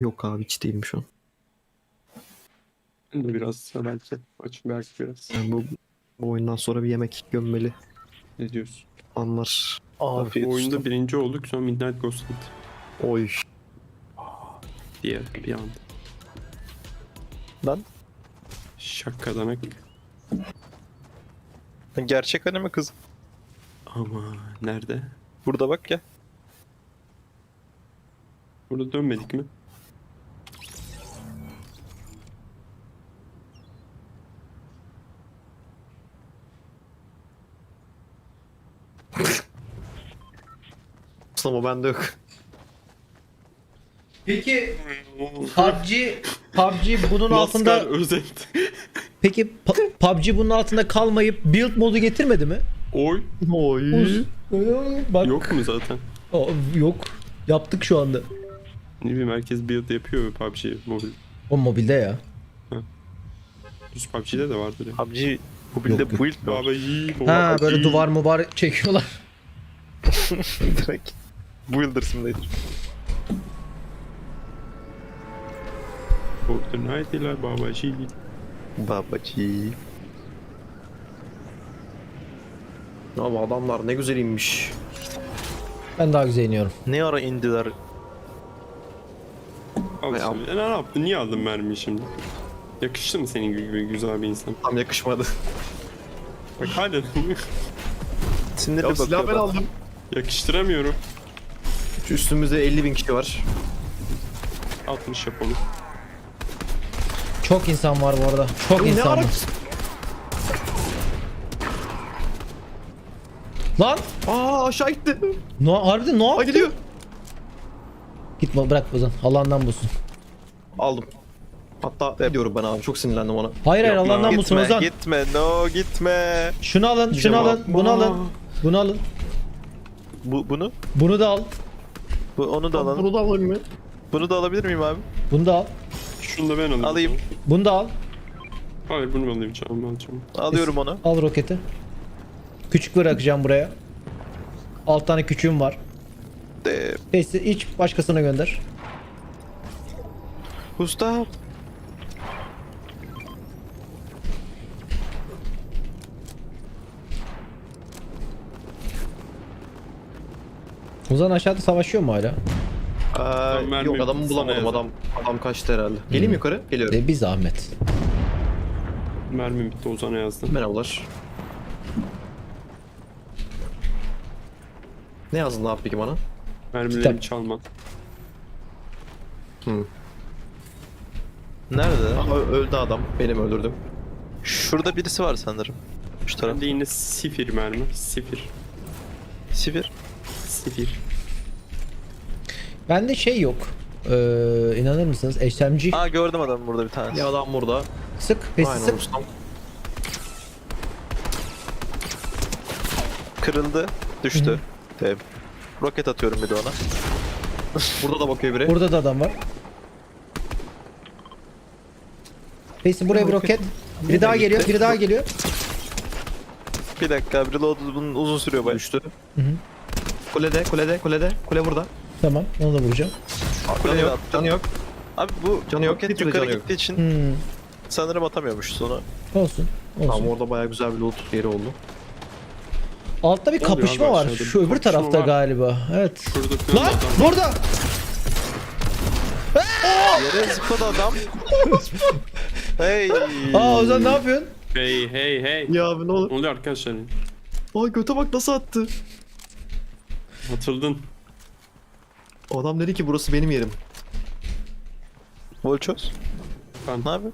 Yok abi hiç değilim şu an. Ben de biraz belki. Aç belki biraz. Yani bu, bu oyundan sonra bir yemek gömmeli Ne diyorsun? anlar. Afiyet bu oyunda olsun. birinci olduk sonra Midnight Ghost gitti. Oy. diye bir anda. Lan Şaka demek. gerçek anime kız. Ama nerede? Burada bak ya. Burada dönmedik mi? Ama bende yok. Peki PUBG PUBG bunun Maskar altında özet. peki Pu- PUBG bunun altında kalmayıp build modu getirmedi mi? Oy. Oy. Bak Yok mu zaten? O- yok. Yaptık şu anda. Ne bileyim herkes build yapıyor PUBG mobil. O mobilde ya. Düz PUBG'de de vardır ya. PUBG bu yok. build mi? Baba iyi. Ha baba böyle iyi. duvar mubar çekiyorlar. Direkt. Builder simulator. Fortnite'lar baba iyi. Babacı. Abi adamlar ne güzel inmiş. Ben daha güzel iniyorum. Ne ara indiler? Al Ay, şimdi. E, ne yaptın? Niye aldın mermiyi şimdi? Yakıştı mı senin gibi güzel bir insan? Tam yakışmadı. Bak hala Sinirli ya silah ben aldım. yakıştıramıyorum. Şu üstümüzde 50 bin kişi var. 60 yapalım. Çok insan var bu arada. Çok Ne insan var. Lan! Aa aşağı gitti. No, harbiden ne Aa yaptı? gidiyor. Gitme bırak Ozan. Allah'ından bulsun. Aldım. Hatta gidiyorum ben abi çok sinirlendim ona. Hayır hayır Yapma. Allah'ından Gitme, Ozan. gitme, no gitme. Şunu alın, şunu Gideceğim alın, bunu alın. Bunu alın. Bu, bunu? Bunu da al. Bu, onu da alalım. Bunu da alayım mı? Bunu da alabilir miyim abi? Bunu da al. Şunu da ben alayım. Alayım. Bunu da al. Hayır bunu alayım canım alacağım. Alıyorum onu. Al roketi. Küçük bırakacağım buraya. Alt tane küçüğüm var. De, Neyse iç başkasına gönder. usta. Ozan aşağıda savaşıyor mu hala? Mermi Yok adamı bulamadım yazdım. adam. Adam kaçtı herhalde. Geleyim yukarı. Geliyorum. De bir zahmet. Mermim bitti Ozan'a yazdım. Merhabalar. Ne yazdın abi peki bana? Mermilerimi Kitap. çalma. Hı. Nerede? Ö- öldü adam. Benim öldürdüm. Şurada birisi var sanırım. Şu taraf. Ben de yine sifir mermi. Sifir. Sivir. Sifir. Bende şey yok. Ee, inanır mısınız? SMG. Aa gördüm adamı burada bir tanesi. Ya adam burada. Sık, pesi Aynen sık. ustam. Kırıldı. Düştü. Dev. Roket atıyorum bir de ona. Burada da bakıyor biri. Burada da adam var. Pesi buraya bir roket. Biri daha geliyor, biri daha geliyor. Bir dakika reload bunun uzun sürüyor bayağı. Düştü. Hı hı. Kulede, kulede, kulede. Kule burada. Tamam, onu da vuracağım. Canı Kuleye yok, attım. canı yok. Abi bu Canı yok, roket bir türlü yukarı canı yok. gittiği için Hmm, sanırım atamıyormuş sonra. olsun. Olsun. Tamam orada bayağı güzel bir loot yeri oldu. Altta bir Ne oluyor kapışma abi var. aşağıda? Şu öbür Kapışma tarafta var. galiba. Evet. Şurada Lan adam. burada. Yere zıpladı adam. hey. Aa Ozan ne yapıyorsun? Hey hey hey. Ya abi ne olur. Ne oluyor arkadaşlar? Ay göte bak nasıl attı. Atıldın. O adam dedi ki burası benim yerim. Volchos. Ben Ne yapıyor?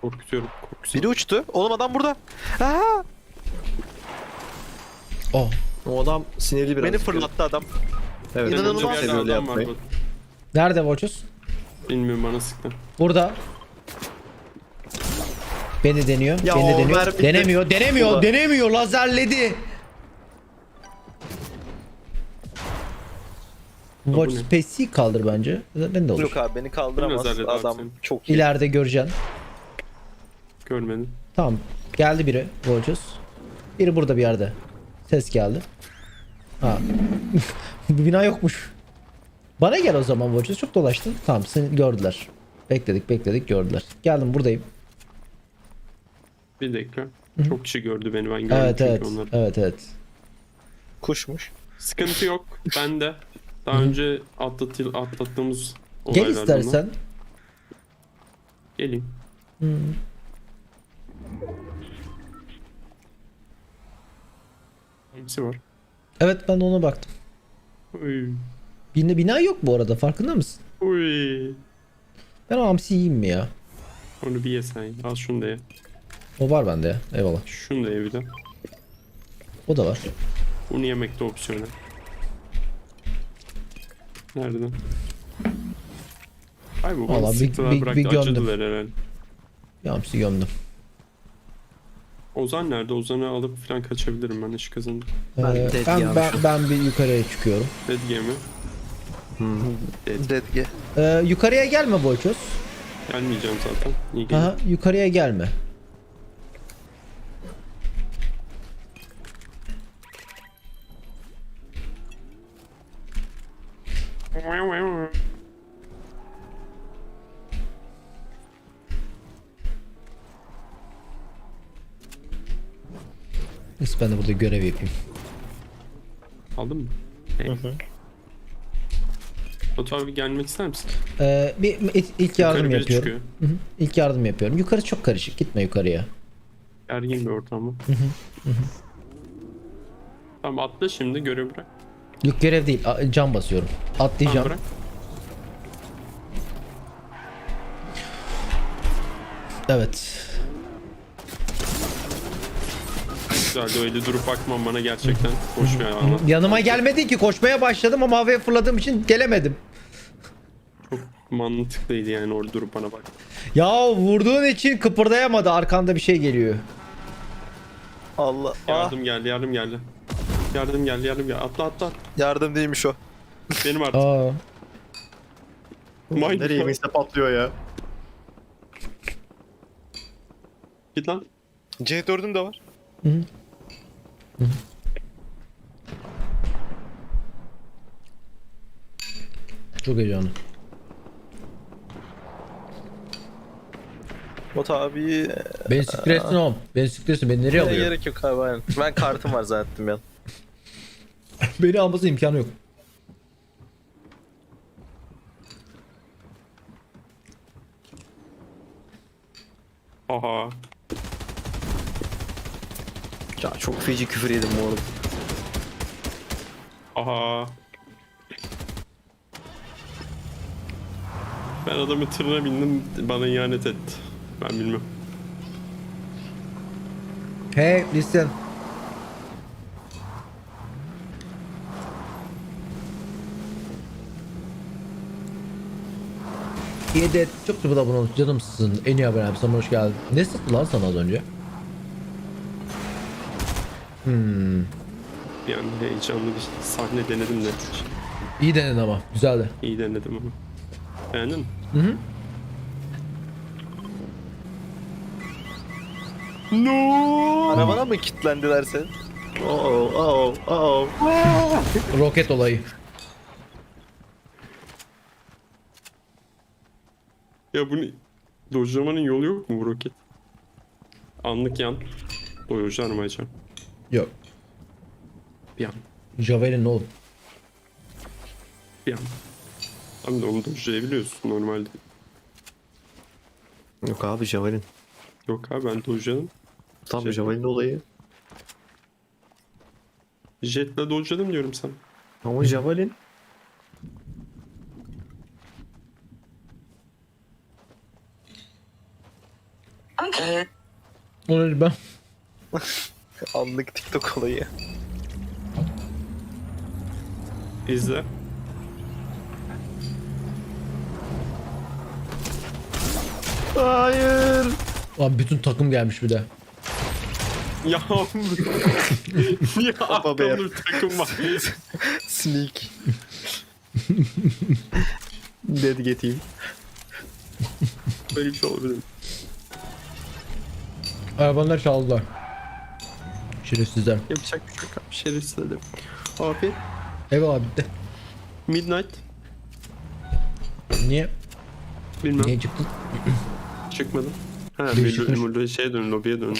korkutuyorum. Korkusu. Biri uçtu. Oğlum adam burada. Aa, Oh. O adam sinirli biraz. beni fırlattı adam. Evet. İnanılmaz seviyor öyle yapmayı. Nerede Volchos? Bilmiyorum bana sıktı. Burada. Beni deniyor. Ya beni deniyor. Denemiyor, denemiyor, Ulan. denemiyor. Lazerledi. Watch? Space'i kaldır bence. Ben de olur. Yok abi beni kaldıramaz. Hallet abi Adam seni. çok iyi. İleride göreceksin. Görmedim. Tamam. Geldi biri. Volchos. Biri burada bir yerde. Ses geldi. Ha. Bu bina yokmuş. Bana gel o zaman Voices. Çok dolaştın. Tamam seni gördüler. Bekledik bekledik gördüler. Geldim buradayım. Bir dakika. Çok kişi gördü beni ben gördüm Evet çünkü evet. onları. Evet evet. Kuşmuş. Sıkıntı yok. Ben de daha önce atlatı, atlattığımız Gel olaylardan istersen. Geleyim. Hangisi var? Evet ben de ona baktım. Uy. Bina, bina yok bu arada farkında mısın? Uy. Ben o hamsi yiyeyim mi ya? Onu bir ye sen. ye. Al şunu da ye. O var bende ya. Eyvallah. Şunu da ye bir de. O da var. Bunu yemek de opsiyonel. Nereden? Ay bu bana Valla bir- sıktılar bir- bıraktı bir gömdüm. acıdılar herhalde. Gömdüm. Ozan nerede? Ozan'ı alıp falan kaçabilirim ben ışık kazandım. Ben Ee, dead ben, yemişim. ben, ben bir yukarıya çıkıyorum. Red Game'i. Dedge. Ee, yukarıya gelme Boyçoz. Gelmeyeceğim zaten. Niye geleyim? Aha, yukarıya gelme. Neyse ben de burada görev yapayım. Aldın mı? Hey. Batu abi gelmek ister misin? Ee, bir ilk- ilk yardım Yukarı biri yapıyorum. çıkıyor. Hı hı, İlk yardım yapıyorum. Yukarı çok karışık. Gitme yukarıya. Ergin bir ortam bu. Tamam atla şimdi görev bırak. Yok görev değil. a- Cam basıyorum. Tamam Atlayacağım. bırak. Evet. Güzeldi öyle durup bakmam bana gerçekten hoş bir. Yanıma gelmedin ki koşmaya başladım ama havaya fırladığım için gelemedim. Mantıklıydı yani orada durup bana bak. Ya vurduğun için kıpırdayamadı. Arkanda bir şey geliyor. Allah. Ah, Yardım geldi yardım geldi. Yardım geldi yardım geldi. Atla atla. atla. yardım değilmiş o. Benim artık. Aa. Mind Nereye inse patlıyor ya. Git lan. C4'üm de var. Çok heyecanlı. Bot abi. Beni siktir etsin oğlum. Beni siktir etsin. Beni nereye Ne alıyor? gerek yok abi aynen. Ben kartım var zannettim ya. Beni alması imkanı yok. Aha. Ya çok feci küfür yedim bu arada. Aha. Ben adamı tırına bindim bana ihanet etti. Ben bilmem. Hey listen. Yedet çok sıfır abone olmuş canımsın en iyi haber abi sana hoş geldin. Ne sıktı lan sana az önce? Hmm. Bir an heyecanlı bir sahne denedim de. İyi denedin ama güzeldi. İyi denedim ama. Beğendin mi? Hı hı. No! Arabana mı kilitlendiler sen? Oh oh oh oh. Roket olayı. Ya bunu dojlamanın yolu yok mu bu roket? Anlık yan. Dojlarmayacağım. Yok. Bir an. Javelin oğlum. Bir an. Abi onu dojlayabiliyorsun normalde. Yok abi Javelin. Yok abi ben dojladım. Tam Şey- Javelin olayı. Jetle dojladım diyorum sana. Ama Javelin. Onu ben Anlık TikTok olayı. İzle. Hayır. Abi bütün takım gelmiş bir de. Ya Niye arkamda bir takım var? Sneak. Dead geteyim. Böyle bir şey olabilir? Arabanlar çaldılar. Şerefsizler. Yapacak bir şey yok abi. Şerefsiz dedim. Afiyet. Eyvallah bitti. Midnight. Niye? Bilmem. Niye çıktın? Çıkmadım. Ha, Biri bir çıkmış. şey dön, lobiye dön.